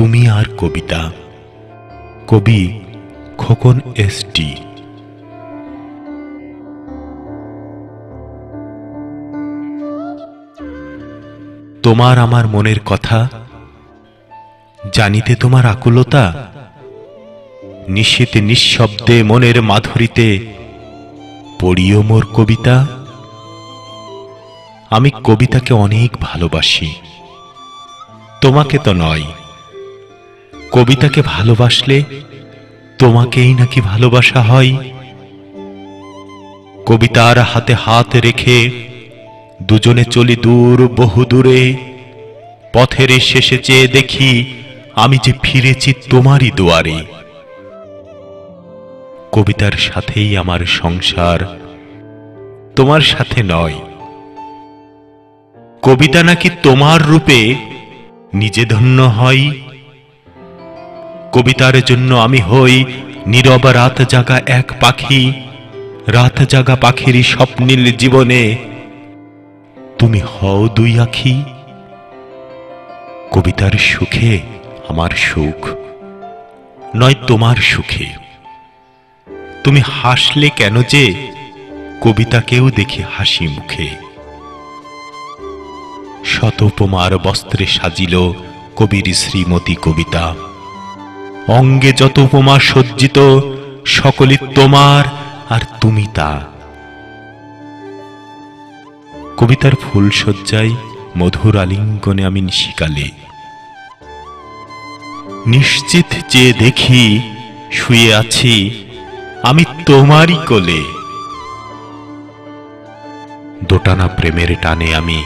তুমি আর কবিতা। কবি Khokon S T তোমার আমার মনের কথা, জানিতে তোমার আকুলতা নিশীতে নিঃশব্দে মনের মাধুরীতে পড়িও মোর কবিতা। আমি কবিতাকে অনেক ভালোবাসি। তোমাকে তো নয় কবিতাকে ভালোবাসলে তোমাকেই নাকি ভালোবাসা হয়? কবিতার হাতে হাত রেখে দুজনে চলি দূর, বহু দূরে। পথের শেষে চেয়ে দেখি আমি যে ফিরেছি তোমারই দুয়ারে। কবিতার সাথেই আমার সংসার, তোমার সাথে নয়। কবিতা নাকি তোমার রূপে নিজে ধন্য হয়? কবিতার জন্য আমি হই নীরব রাত জাগা এক পাখি। রাত জাগা পাখিরই স্বপ্নীল জীবনে। তুমি হও দুই আখি। কবিতার সুখে আমার সুখ, নয় তোমার সুখে। তুমি হাসলে কেন যে কবিতাকেও দেখি হাসি মুখে। শতপমার বস্ত্রে সাজিল কবির শ্রীমতী কবিতা। অঙ্গে যত উপমা সজ্জিত, সকলই তোমার আর তুমি তা। কবিতার ফুল সজ্জায় মধুর আলিঙ্গনে আমি নিশিকালে। নিশ্চিত যে দেখি, শুয়ে আছি, আমি তোমারই কোলে। দোটানা প্রেমের টানে আমি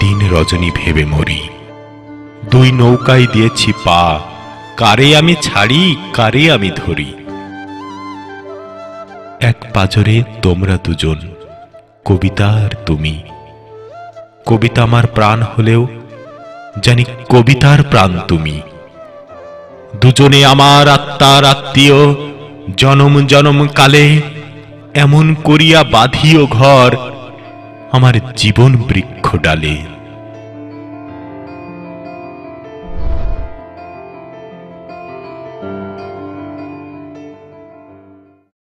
দিন রজনী ভেবে মরি। দুই নৌকায় দিয়েছি পা কারে আমি ছাড়ি, কারে আমি ধরি? এক পাজরে তোমরা দুজন, কবিতা আর তুমি। কবিতা আমার প্রাণ হলেও জানি কবিতার প্রাণ তুমি। দুজনে আমার আত্মার আত্মীয়, জনম জনম কালে এমন করিয়া বাঁধিও ঘর, আমার জীবন বৃক্ষ ডালে।